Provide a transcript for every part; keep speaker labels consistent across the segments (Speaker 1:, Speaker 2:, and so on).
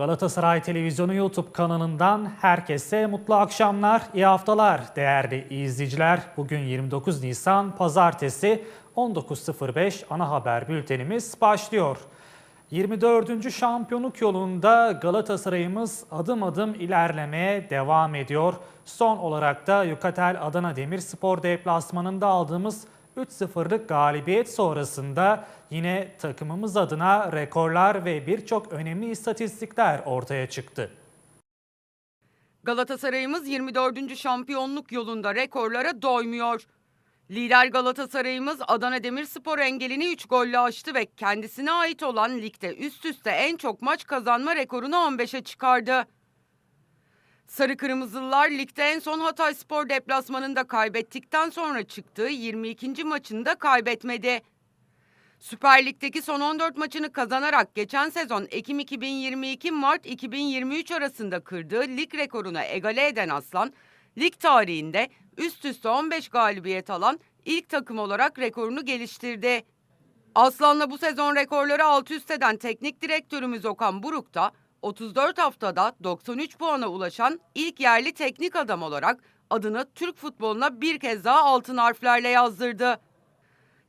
Speaker 1: Galatasaray Televizyonu YouTube kanalından herkese mutlu akşamlar, iyi haftalar değerli izleyiciler. Bugün 29 Nisan Pazartesi 19.05 ana haber bültenimiz başlıyor. 24. şampiyonluk yolunda Galatasaray'ımız adım adım ilerlemeye devam ediyor. Son olarak da Yukatel Adana Demirspor deplasmanında aldığımız 3-0'lık galibiyet sonrasında yine takımımız adına rekorlar ve birçok önemli istatistikler ortaya çıktı.
Speaker 2: Galatasaray'ımız 24. şampiyonluk yolunda rekorlara doymuyor. Lider Galatasaray'ımız Adana Demirspor engelini 3 golle aştı ve kendisine ait olan ligde üst üste en çok maç kazanma rekorunu 15'e çıkardı. Sarı Kırmızılılar ligde en son Hatay Spor deplasmanında kaybettikten sonra çıktığı 22. maçında kaybetmedi. Süper Lig'deki son 14 maçını kazanarak geçen sezon Ekim 2022 Mart 2023 arasında kırdığı lig rekoruna egale eden Aslan, lig tarihinde üst üste 15 galibiyet alan ilk takım olarak rekorunu geliştirdi. Aslan'la bu sezon rekorları alt üst eden teknik direktörümüz Okan Buruk da 34 haftada 93 puana ulaşan ilk yerli teknik adam olarak adını Türk futboluna bir kez daha altın harflerle yazdırdı.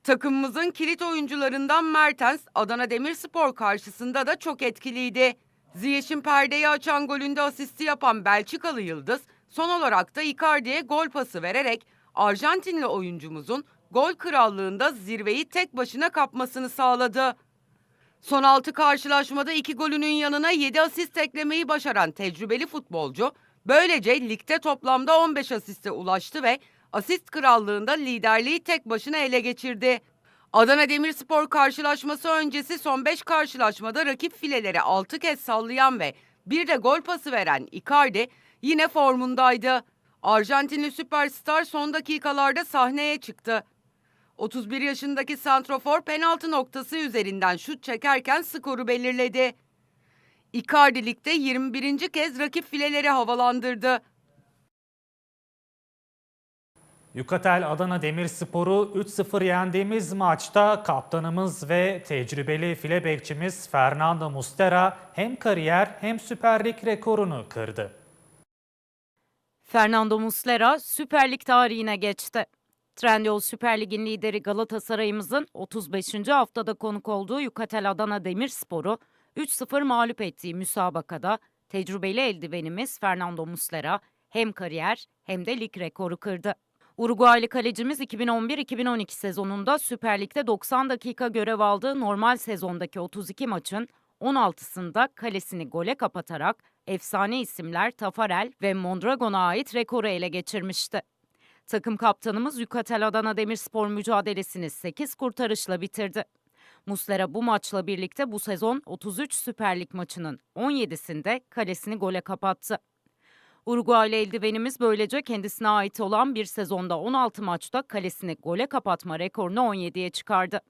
Speaker 2: Takımımızın kilit oyuncularından Mertens, Adana Demirspor karşısında da çok etkiliydi. Ziyech'in perdeyi açan golünde asisti yapan Belçikalı Yıldız, son olarak da Icardi'ye gol pası vererek Arjantinli oyuncumuzun gol krallığında zirveyi tek başına kapmasını sağladı. Son 6 karşılaşmada 2 golünün yanına 7 asist eklemeyi başaran tecrübeli futbolcu, böylece ligde toplamda 15 asiste ulaştı ve asist krallığında liderliği tek başına ele geçirdi. Adana Demirspor karşılaşması öncesi son 5 karşılaşmada rakip fileleri 6 kez sallayan ve bir de gol pası veren Icardi yine formundaydı. Arjantinli süperstar son dakikalarda sahneye çıktı. 31 yaşındaki santrofor penaltı noktası üzerinden şut çekerken skoru belirledi. Icardi ligde 21. kez rakip fileleri havalandırdı.
Speaker 1: Yukatel Adana Demirspor'u 3-0 yendiğimiz maçta kaptanımız ve tecrübeli file bekçimiz Fernando Mustera hem kariyer hem Süper Lig rekorunu kırdı.
Speaker 3: Fernando Muslera Süper Lig tarihine geçti. Trendyol Süper Lig'in lideri Galatasaray'ımızın 35. haftada konuk olduğu Yukatel Adana Demirspor'u 3-0 mağlup ettiği müsabakada tecrübeli eldivenimiz Fernando Muslera hem kariyer hem de lig rekoru kırdı. Uruguaylı kalecimiz 2011-2012 sezonunda Süper Lig'de 90 dakika görev aldığı normal sezondaki 32 maçın 16'sında kalesini gole kapatarak efsane isimler Tafarel ve Mondragon'a ait rekoru ele geçirmişti. Takım kaptanımız Yukatel Adana Demirspor mücadelesini 8 kurtarışla bitirdi. Muslera bu maçla birlikte bu sezon 33 Süper Lig maçının 17'sinde kalesini gole kapattı. Uruguaylı eldivenimiz böylece kendisine ait olan bir sezonda 16 maçta kalesini gole kapatma rekorunu 17'ye çıkardı.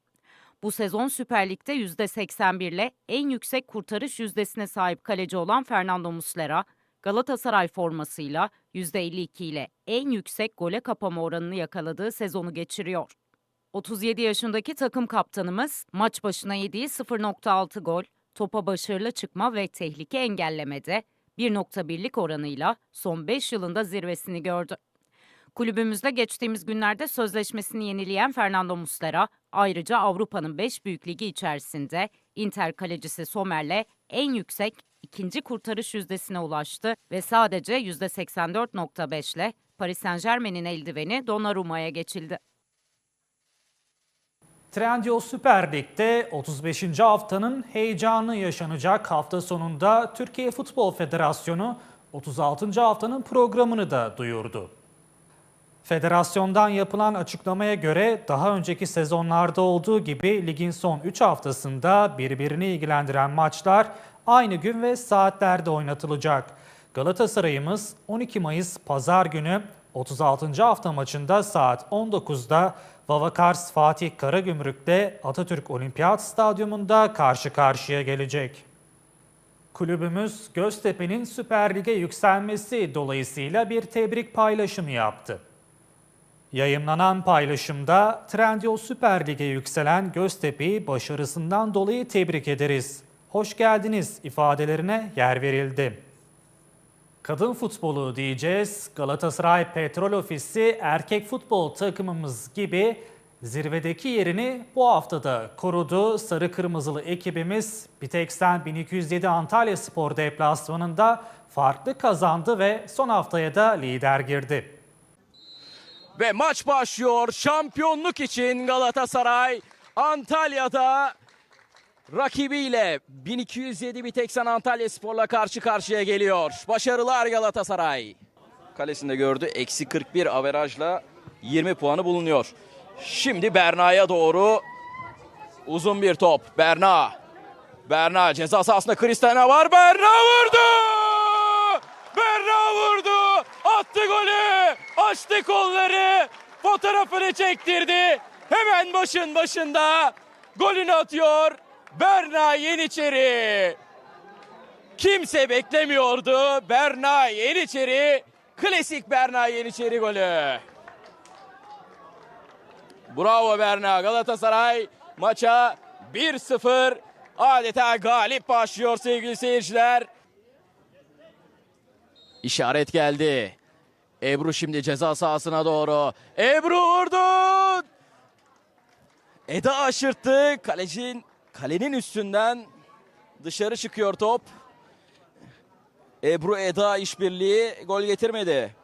Speaker 3: Bu sezon Süper Lig'de %81 ile en yüksek kurtarış yüzdesine sahip kaleci olan Fernando Muslera, Galatasaray formasıyla %52 ile en yüksek gole kapama oranını yakaladığı sezonu geçiriyor. 37 yaşındaki takım kaptanımız maç başına yediği 0.6 gol, topa başarılı çıkma ve tehlike engellemede 1.1'lik oranıyla son 5 yılında zirvesini gördü. Kulübümüzde geçtiğimiz günlerde sözleşmesini yenileyen Fernando Muslera, ayrıca Avrupa'nın 5 büyük ligi içerisinde Inter kalecisi Sommer'le en yüksek ikinci kurtarış yüzdesine ulaştı ve sadece %84.5 ile Paris Saint Germain'in eldiveni Donnarumma'ya geçildi.
Speaker 1: Trendyol Süper Lig'de 35. haftanın heyecanı yaşanacak hafta sonunda Türkiye Futbol Federasyonu 36. haftanın programını da duyurdu. Federasyondan yapılan açıklamaya göre daha önceki sezonlarda olduğu gibi ligin son 3 haftasında birbirini ilgilendiren maçlar aynı gün ve saatlerde oynatılacak. Galatasaray'ımız 12 Mayıs Pazar günü 36. hafta maçında saat 19'da Vavakars Fatih Karagümrük'te Atatürk Olimpiyat Stadyumunda karşı karşıya gelecek. Kulübümüz Göztepe'nin Süper Lig'e yükselmesi dolayısıyla bir tebrik paylaşımı yaptı. Yayınlanan paylaşımda Trendyol Süper Lig'e yükselen Göztepe'yi başarısından dolayı tebrik ederiz. hoş geldiniz ifadelerine yer verildi. Kadın futbolu diyeceğiz. Galatasaray Petrol Ofisi erkek futbol takımımız gibi zirvedeki yerini bu haftada korudu. Sarı kırmızılı ekibimiz Biteksen 1207 Antalya Spor deplasmanında farklı kazandı ve son haftaya da lider girdi.
Speaker 4: Ve maç başlıyor. Şampiyonluk için Galatasaray Antalya'da rakibiyle 1207 Biteksen Antalya Spor'la karşı karşıya geliyor. Başarılar Galatasaray. Kalesinde gördü. Eksi 41 averajla 20 puanı bulunuyor. Şimdi Berna'ya doğru uzun bir top. Berna. Berna ceza sahasında Kristana var. Berna vurdu! Berna vurdu! Attı golü! Açtı kolları! Fotoğrafını çektirdi. Hemen başın başında golünü atıyor. Berna Yeniçeri. Kimse beklemiyordu. Berna Yeniçeri. Klasik Berna Yeniçeri golü. Bravo Berna. Galatasaray maça 1-0 adeta galip başlıyor sevgili seyirciler. İşaret geldi. Ebru şimdi ceza sahasına doğru. Ebru vurdu. Eda aşırttı. Kalecin kalenin üstünden dışarı çıkıyor top. Ebru Eda işbirliği gol getirmedi.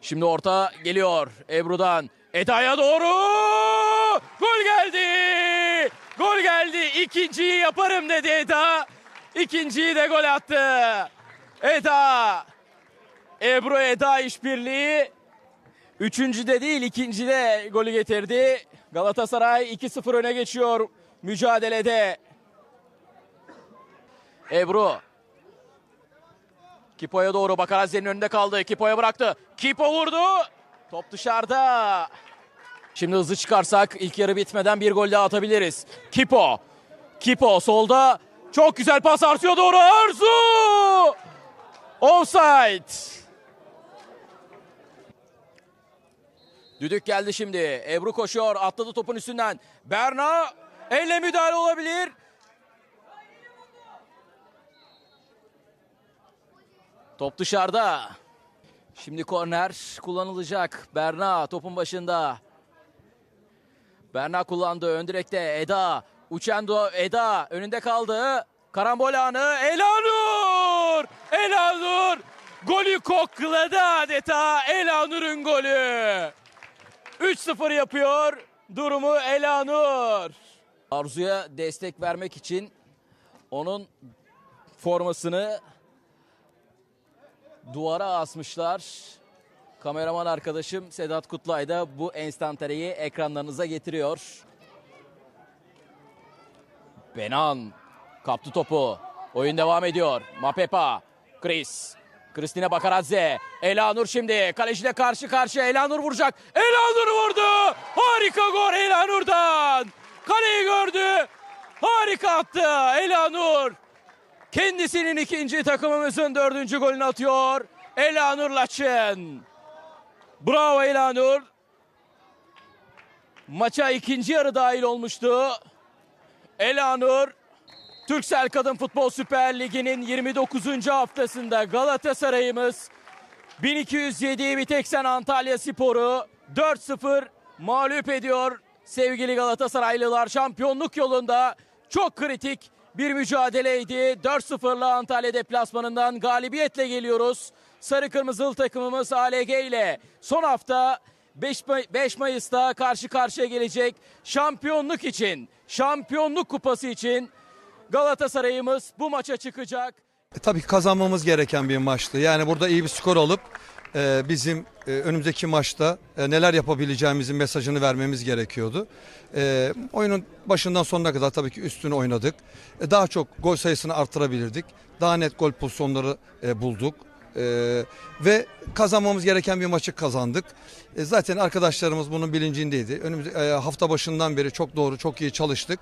Speaker 4: Şimdi orta geliyor Ebru'dan. Eda'ya doğru. Gol geldi. Gol geldi. İkinciyi yaparım dedi Eda. İkinciyi de gol attı. Eda. Ebru Eda işbirliği. Üçüncüde değil ikincide golü getirdi. Galatasaray 2-0 öne geçiyor mücadelede. Ebru Kipo'ya doğru Bakarazze'nin önünde kaldı. Kipo'ya bıraktı. Kipo vurdu. Top dışarıda. Şimdi hızlı çıkarsak ilk yarı bitmeden bir gol daha atabiliriz. Kipo. Kipo solda. Çok güzel pas Arzu'ya doğru. Arzu! Offside. Düdük geldi şimdi. Ebru koşuyor. Atladı topun üstünden. Berna elle müdahale olabilir. Top dışarıda. Şimdi korner kullanılacak. Berna topun başında. Berna kullandı. Ön direkte Eda. Uçendo Eda önünde kaldı. Karambol anı. Elanur! Elanur! Golü kokladı adeta. Elanur'un golü. 3-0 yapıyor. Durumu Elanur. Arzu'ya destek vermek için onun formasını duvara asmışlar. Kameraman arkadaşım Sedat Kutlay da bu enstantaneyi ekranlarınıza getiriyor. Benan kaptı topu. Oyun devam ediyor. Mapepa, Chris. Christine Bakaradze. Elanur şimdi kaleciyle karşı karşıya. Elanur vuracak. Elanur vurdu. Harika gol Elanur'dan. Kaleyi gördü. Harika attı Elanur. Kendisinin ikinci takımımızın dördüncü golünü atıyor. Elanur Laçın. Bravo Elanur. Maça ikinci yarı dahil olmuştu. Elanur Türksel Kadın Futbol Süper Ligi'nin 29. haftasında Galatasaray'ımız 1207 Biteksen Antalya Sporu 4-0 mağlup ediyor. Sevgili Galatasaraylılar şampiyonluk yolunda çok kritik bir mücadeleydi. 4-0'la Antalya deplasmanından galibiyetle geliyoruz. Sarı Kırmızılı takımımız ALG ile son hafta 5, May- 5 Mayıs'ta karşı karşıya gelecek şampiyonluk için, şampiyonluk kupası için Galatasaray'ımız bu maça çıkacak.
Speaker 5: E, Tabii kazanmamız gereken bir maçtı. Yani burada iyi bir skor alıp e, bizim e, önümüzdeki maçta e, neler yapabileceğimizin mesajını vermemiz gerekiyordu. E, oyunun başından sonuna kadar tabii ki üstünü oynadık. E, daha çok gol sayısını arttırabilirdik. Daha net gol pozisyonları e, bulduk. E, ve kazanmamız gereken bir maçı kazandık. E, zaten arkadaşlarımız bunun bilincindeydi. Önümüz e, hafta başından beri çok doğru, çok iyi çalıştık.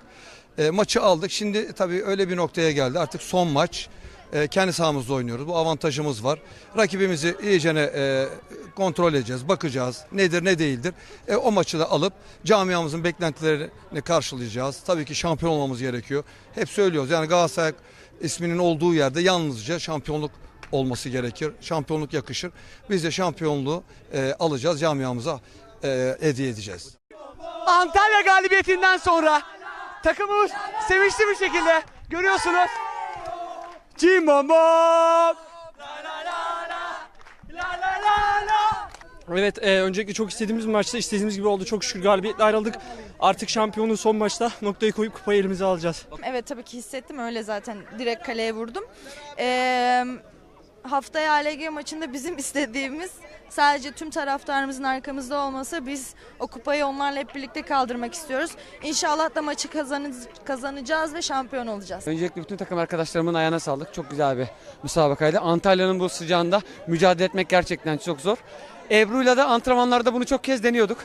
Speaker 5: E, maçı aldık. Şimdi tabii öyle bir noktaya geldi. Artık son maç. e, kendi sahamızda oynuyoruz. Bu avantajımız var. Rakibimizi iyicene e, kontrol edeceğiz, bakacağız. Nedir ne değildir. E, o maçı da alıp camiamızın beklentilerini karşılayacağız. Tabii ki şampiyon olmamız gerekiyor. Hep söylüyoruz yani Galatasaray isminin olduğu yerde yalnızca şampiyonluk olması gerekir. Şampiyonluk yakışır. Biz de şampiyonluğu e, alacağız, camiamıza e, hediye edeceğiz.
Speaker 6: Antalya galibiyetinden sonra takımımız sevinçli bir şekilde görüyorsunuz. Cimbombo!
Speaker 7: Evet, e, öncelikle çok istediğimiz bir maçta istediğimiz gibi oldu. Çok şükür galibiyetle ayrıldık. Artık şampiyonluğu son maçta noktayı koyup kupayı elimize alacağız.
Speaker 8: Evet tabii ki hissettim öyle zaten direkt kaleye vurdum. Ee, haftaya ALG maçında bizim istediğimiz sadece tüm taraftarımızın arkamızda olması biz o kupayı onlarla hep birlikte kaldırmak istiyoruz. İnşallah da maçı kazanı- kazanacağız ve şampiyon olacağız.
Speaker 9: Öncelikle bütün takım arkadaşlarımın ayağına sağlık. Çok güzel bir müsabakaydı. Antalya'nın bu sıcağında mücadele etmek gerçekten çok zor. Ebru'yla da antrenmanlarda bunu çok kez deniyorduk.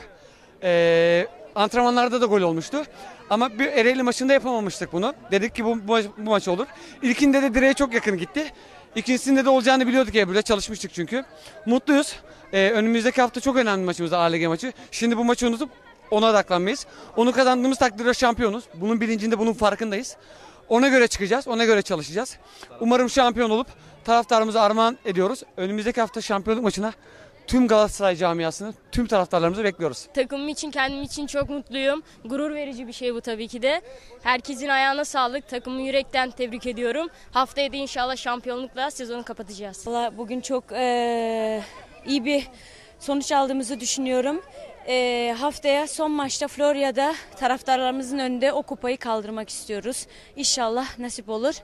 Speaker 9: Ee, antrenmanlarda da gol olmuştu. Ama bir Ereğli maçında yapamamıştık bunu. Dedik ki bu, bu, maç, bu maç olur. İlkinde de direğe çok yakın gitti. İkincisinde de olacağını biliyorduk Ebru'yla. Çalışmıştık çünkü. Mutluyuz. Ee, önümüzdeki hafta çok önemli maçımız ALG maçı. Şimdi bu maçı unutup ona odaklanmayız. Onu kazandığımız takdirde şampiyonuz. Bunun bilincinde, bunun farkındayız. Ona göre çıkacağız, ona göre çalışacağız. Umarım şampiyon olup taraftarımıza armağan ediyoruz. Önümüzdeki hafta şampiyonluk maçına tüm Galatasaray camiasını, tüm taraftarlarımızı bekliyoruz.
Speaker 10: Takımım için, kendim için çok mutluyum. Gurur verici bir şey bu tabii ki de. Herkesin ayağına sağlık. Takımı yürekten tebrik ediyorum. Haftaya da inşallah şampiyonlukla sezonu kapatacağız.
Speaker 11: Valla bugün çok eee, iyi bir sonuç aldığımızı düşünüyorum. Eee, haftaya son maçta Florya'da taraftarlarımızın önünde o kupayı kaldırmak istiyoruz. İnşallah nasip olur.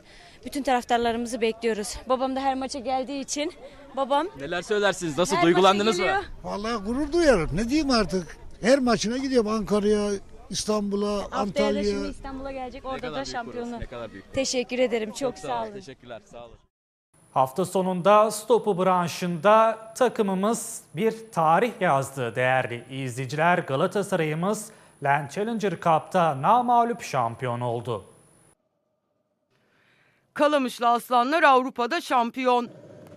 Speaker 11: Bütün taraftarlarımızı bekliyoruz. Babam da her maça geldiği için babam
Speaker 4: Neler söylersiniz? Nasıl
Speaker 11: her
Speaker 4: duygulandınız
Speaker 11: maça
Speaker 4: mı?
Speaker 11: geliyor.
Speaker 12: Vallahi gurur duyarım. Ne diyeyim artık? Her maçına gidiyorum Ankara'ya, İstanbul'a,
Speaker 11: Haftaya da
Speaker 12: Antalya'ya.
Speaker 11: şimdi İstanbul'a gelecek. Orada da
Speaker 4: büyük
Speaker 11: şampiyonu.
Speaker 4: burası, Ne kadar büyük.
Speaker 11: Teşekkür ederim. Çok,
Speaker 4: sağ
Speaker 11: sağ
Speaker 4: olun.
Speaker 11: olun.
Speaker 4: Teşekkürler. Sağ olun.
Speaker 1: Hafta sonunda stopu branşında takımımız bir tarih yazdı değerli izleyiciler. Galatasaray'ımız Land Challenger Cup'ta namağlup şampiyon oldu.
Speaker 2: Kalamışlı Aslanlar Avrupa'da şampiyon.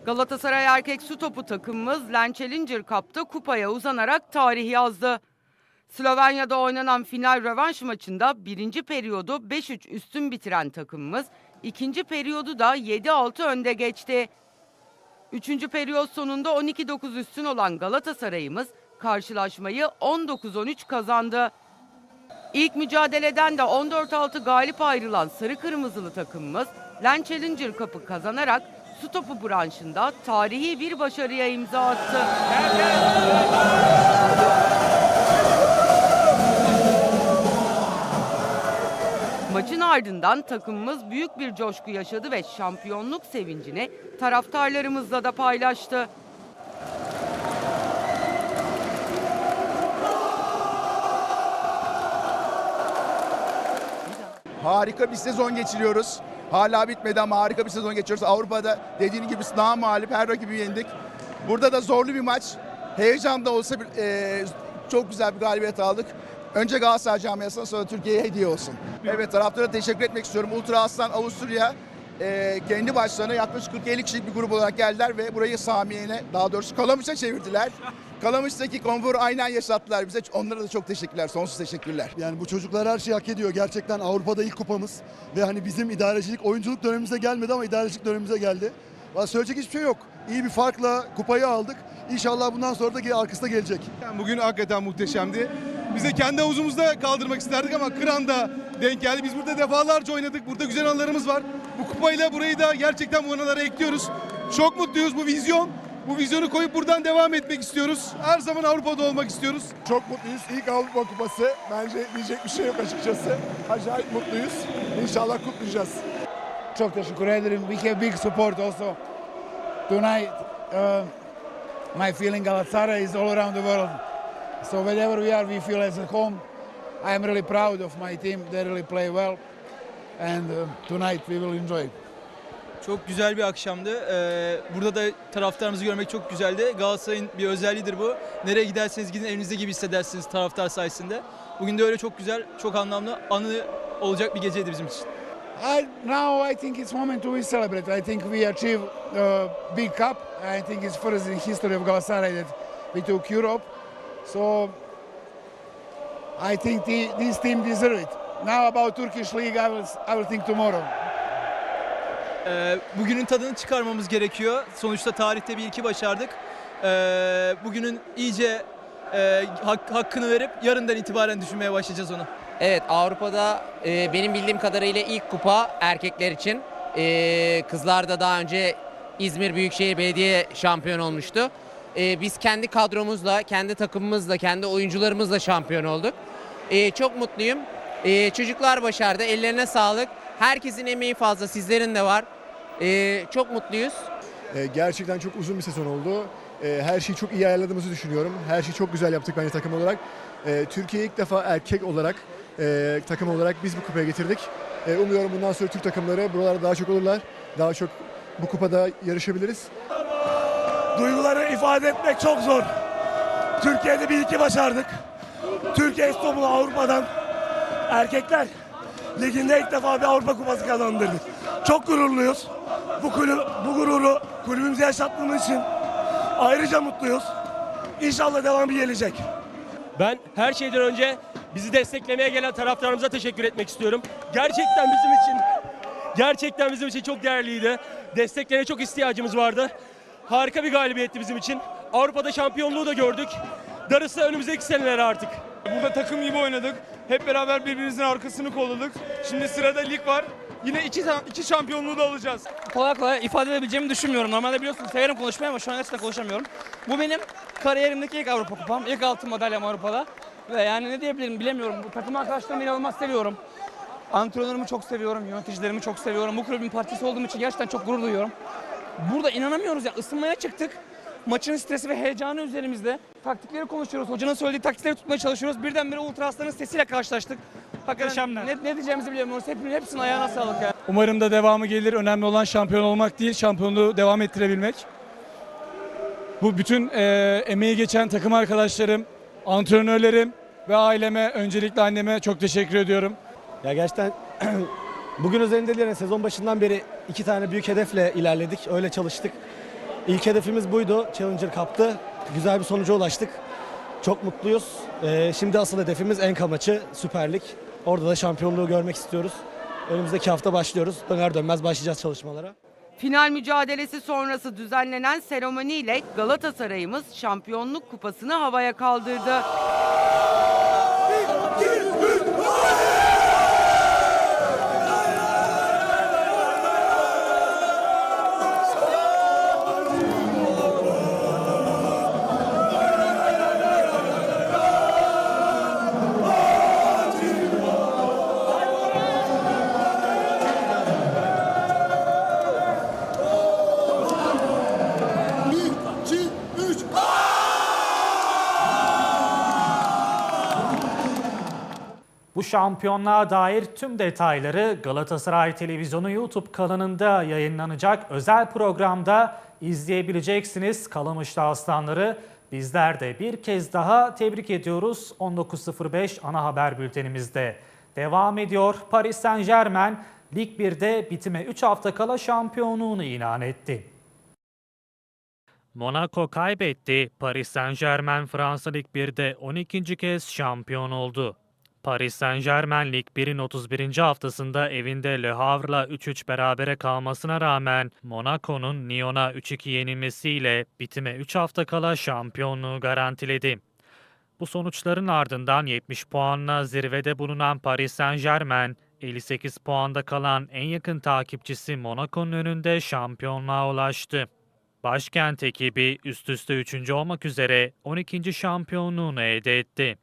Speaker 2: Galatasaray erkek su topu takımımız Challenger Cup'ta kupaya uzanarak tarih yazdı. Slovenya'da oynanan final rövanş maçında birinci periyodu 5-3 üstün bitiren takımımız ikinci periyodu da 7-6 önde geçti. Üçüncü periyot sonunda 12-9 üstün olan Galatasaray'ımız karşılaşmayı 19-13 kazandı. İlk mücadeleden de 14-6 galip ayrılan sarı kırmızılı takımımız Land Challenger Cup'ı kazanarak su topu branşında tarihi bir başarıya imza attı. Maçın ardından takımımız büyük bir coşku yaşadı ve şampiyonluk sevincini taraftarlarımızla da paylaştı.
Speaker 13: Harika bir sezon geçiriyoruz. Hala bitmedi ama harika bir sezon geçiriyoruz. Avrupa'da dediğin gibi sınav mağlup her rakibi yendik. Burada da zorlu bir maç. Heyecan da olsa bir, e, çok güzel bir galibiyet aldık. Önce Galatasaray camiasına sonra Türkiye'ye hediye olsun. Evet taraftara teşekkür etmek istiyorum. Ultra Aslan Avusturya e, kendi başlarına yaklaşık 40-50 kişilik bir grup olarak geldiler ve burayı Samiye'ne daha doğrusu Kalamış'a çevirdiler. Kalamış'taki konforu aynen yaşattılar bize. Onlara da çok teşekkürler. Sonsuz teşekkürler.
Speaker 12: Yani bu çocuklar her şeyi hak ediyor. Gerçekten Avrupa'da ilk kupamız. Ve hani bizim idarecilik, oyunculuk dönemimize gelmedi ama idarecilik dönemimize geldi. Valla söyleyecek hiçbir şey yok. İyi bir farkla kupayı aldık. İnşallah bundan sonra da arkasında gelecek.
Speaker 13: Bugün hakikaten muhteşemdi. Biz de kendi havuzumuzda kaldırmak isterdik ama Kıran'da denk geldi. Biz burada defalarca oynadık. Burada güzel anılarımız var. Kupayla burayı da gerçekten bu anılara ekliyoruz. Çok mutluyuz bu vizyon. Bu vizyonu koyup buradan devam etmek istiyoruz. Her zaman Avrupa'da olmak istiyoruz. Çok mutluyuz. İlk Avrupa Kupası. Bence diyecek bir şey yok açıkçası. Acayip mutluyuz. İnşallah kutlayacağız.
Speaker 12: Çok teşekkür ederim. We have big support also. Tonight, uh, my feeling Galatasaray is all around the world. So wherever we are, we feel as at home. I am really proud of my team. They really play well. And uh, tonight we will enjoy.
Speaker 7: Çok güzel bir akşamdı. Ee, burada da taraftarımızı görmek çok güzeldi. Galatasaray'ın bir özelliğidir bu. Nereye giderseniz gidin evinizde gibi hissedersiniz taraftar sayesinde. Bugün de öyle çok güzel, çok anlamlı, anı olacak bir geceydi bizim için.
Speaker 12: I, now I think it's moment to celebrate. I think we achieved a big cup. I think it's first in history of Galatasaray that we took Europe. So I think the, this team deserve it. Now about Turkish league, I will I will think tomorrow.
Speaker 7: Ee, bugünün tadını çıkarmamız gerekiyor. Sonuçta tarihte bir iki başardık. Ee, bugünün iyice e, hak- hakkını verip yarından itibaren düşünmeye başlayacağız onu.
Speaker 14: Evet Avrupa'da e, benim bildiğim kadarıyla ilk kupa erkekler için. E, kızlar da daha önce İzmir Büyükşehir Belediye şampiyon olmuştu. E, biz kendi kadromuzla, kendi takımımızla, kendi oyuncularımızla şampiyon olduk. E, çok mutluyum. E, çocuklar başardı. Ellerine sağlık. Herkesin emeği fazla. Sizlerin de var. E, çok mutluyuz.
Speaker 15: Ee, Gerçekten çok uzun bir sezon oldu. Ee, Her şeyi çok iyi ayarladığımızı düşünüyorum. Her şeyi çok güzel yaptık bence takım olarak. Ee, Türkiye ilk defa erkek olarak, e, takım olarak biz bu kupaya getirdik. Ee, Umuyorum bundan sonra Türk takımları buralarda daha çok olurlar. Daha çok bu kupada yarışabiliriz.
Speaker 16: Duyguları ifade etmek çok zor. Türkiye'de bir iki başardık. Türkiye İstanbul Avrupa'dan erkekler liginde ilk defa bir Avrupa Kupası kazandırdık. Çok gururluyuz. Bu, kulüp, bu gururu kulübümüze yaşattığımız için ayrıca mutluyuz. İnşallah devamı gelecek.
Speaker 4: Ben her şeyden önce bizi desteklemeye gelen taraftarımıza teşekkür etmek istiyorum. Gerçekten bizim için gerçekten bizim için çok değerliydi. Desteklerine çok ihtiyacımız vardı. Harika bir galibiyetti bizim için. Avrupa'da şampiyonluğu da gördük. Darısı önümüzdeki senelere artık.
Speaker 16: Burada takım gibi oynadık. Hep beraber birbirimizin arkasını kolladık. Şimdi sırada lig var. Yine iki, iki şampiyonluğu da alacağız.
Speaker 17: kolay kolay ifade edebileceğimi düşünmüyorum. Normalde biliyorsunuz severim konuşmayı ama şu an gerçekten konuşamıyorum. Bu benim kariyerimdeki ilk Avrupa kupam. ilk altın madalyam Avrupa'da. Ve yani ne diyebilirim bilemiyorum. Bu takım arkadaşlarımı inanılmaz seviyorum. Antrenörümü çok seviyorum, yöneticilerimi çok seviyorum. Bu kulübün parçası olduğum için gerçekten çok gurur duyuyorum. Burada inanamıyoruz ya ısınmaya çıktık. Maçın stresi ve heyecanı üzerimizde. Taktikleri konuşuyoruz. Hocanın söylediği taktikleri tutmaya çalışıyoruz. Birdenbire Ultra Aslan'ın sesiyle karşılaştık. Hakikaten ne, ne diyeceğimizi bilemiyoruz. Hepsinin, hepsinin ayağına sağlık ya.
Speaker 16: Umarım da devamı gelir. Önemli olan şampiyon olmak değil, şampiyonluğu devam ettirebilmek. Bu bütün e, emeği geçen takım arkadaşlarım, antrenörlerim ve aileme, öncelikle anneme çok teşekkür ediyorum.
Speaker 18: Ya gerçekten bugün yani sezon başından beri iki tane büyük hedefle ilerledik. Öyle çalıştık. İlk hedefimiz buydu. Challenger Cup'tı. Güzel bir sonuca ulaştık. Çok mutluyuz. Ee, şimdi asıl hedefimiz Enka maçı, Süper Lig. Orada da şampiyonluğu görmek istiyoruz. Önümüzdeki hafta başlıyoruz. Döner dönmez başlayacağız çalışmalara.
Speaker 2: Final mücadelesi sonrası düzenlenen seremoniyle Galatasaray'ımız şampiyonluk kupasını havaya kaldırdı.
Speaker 1: Şampiyonluğa dair tüm detayları Galatasaray Televizyonu YouTube kanalında yayınlanacak özel programda izleyebileceksiniz. Kalamışlı Aslanları bizler de bir kez daha tebrik ediyoruz. 19.05 ana haber bültenimizde devam ediyor. Paris Saint Germain Lig 1'de bitime 3 hafta kala şampiyonluğunu ilan etti. Monaco kaybetti. Paris Saint-Germain Fransa Lig 1'de 12. kez şampiyon oldu. Paris Saint-Germain Lig 1'in 31. haftasında evinde Le Havre'la 3-3 berabere kalmasına rağmen Monaco'nun Lyon'a 3-2 yenilmesiyle bitime 3 hafta kala şampiyonluğu garantiledi. Bu sonuçların ardından 70 puanla zirvede bulunan Paris Saint-Germain, 58 puanda kalan en yakın takipçisi Monaco'nun önünde şampiyonluğa ulaştı. Başkent ekibi üst üste 3. olmak üzere 12. şampiyonluğunu elde etti.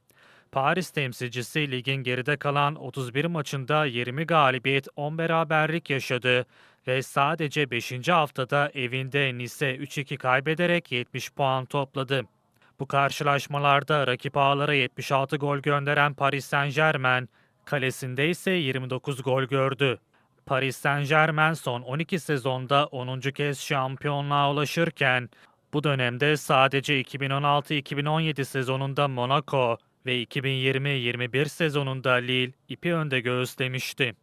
Speaker 1: Paris temsilcisi ligin geride kalan 31 maçında 20 galibiyet 10 beraberlik yaşadı ve sadece 5. haftada evinde Nice 3-2 kaybederek 70 puan topladı. Bu karşılaşmalarda rakip ağlara 76 gol gönderen Paris Saint-Germain, kalesinde ise 29 gol gördü. Paris Saint-Germain son 12 sezonda 10. kez şampiyonluğa ulaşırken, bu dönemde sadece 2016-2017 sezonunda Monaco ve 2020-21 sezonunda Lille ipi önde göğüslemişti.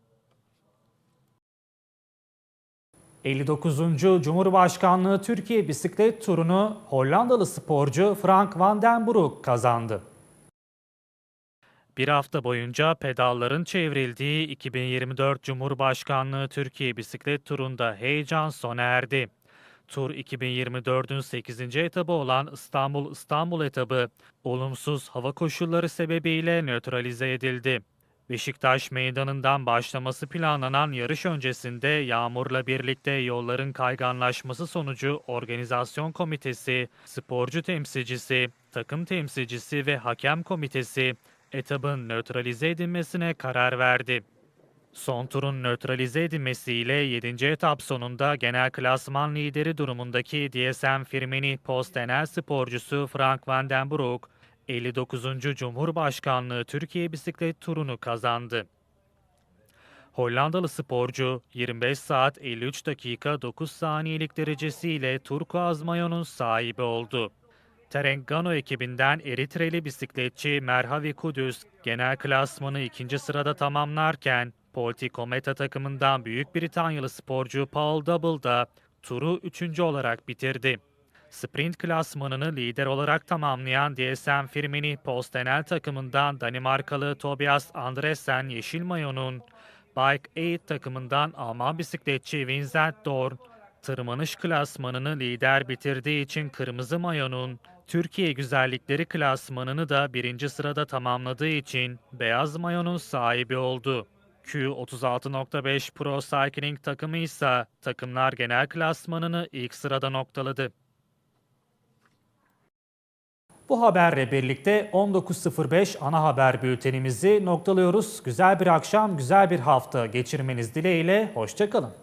Speaker 1: 59. Cumhurbaşkanlığı Türkiye Bisiklet Turu'nu Hollandalı sporcu Frank van den Broek kazandı. Bir hafta boyunca pedalların çevrildiği 2024 Cumhurbaşkanlığı Türkiye Bisiklet Turu'nda heyecan sona erdi. Tur 2024'ün 8. etabı olan İstanbul-İstanbul etabı olumsuz hava koşulları sebebiyle nötralize edildi. Beşiktaş meydanından başlaması planlanan yarış öncesinde yağmurla birlikte yolların kayganlaşması sonucu organizasyon komitesi, sporcu temsilcisi, takım temsilcisi ve hakem komitesi etabın nötralize edilmesine karar verdi. Son turun nötralize edilmesiyle 7. etap sonunda genel klasman lideri durumundaki DSM Firmenich Post Enel sporcusu Frank van den Broek 59. Cumhurbaşkanlığı Türkiye Bisiklet Turu'nu kazandı. Hollandalı sporcu 25 saat 53 dakika 9 saniyelik derecesiyle turkuaz mayonun sahibi oldu. Terengano ekibinden Eritreli bisikletçi Merhavi Kudüs genel klasmanı ikinci sırada tamamlarken Polti Kometa takımından Büyük Britanyalı sporcu Paul Double da turu üçüncü olarak bitirdi. Sprint klasmanını lider olarak tamamlayan DSM Firmenich Postenel takımından Danimarkalı Tobias Andresen Yeşil Mayo'nun, Bike 8 takımından Alman bisikletçi Vincent Dorn, tırmanış klasmanını lider bitirdiği için Kırmızı Mayo'nun, Türkiye Güzellikleri klasmanını da birinci sırada tamamladığı için Beyaz Mayo'nun sahibi oldu. Q36.5 Pro Cycling takımı ise takımlar genel klasmanını ilk sırada noktaladı. Bu haberle birlikte 19.05 ana haber bültenimizi noktalıyoruz. Güzel bir akşam, güzel bir hafta geçirmeniz dileğiyle. Hoşçakalın.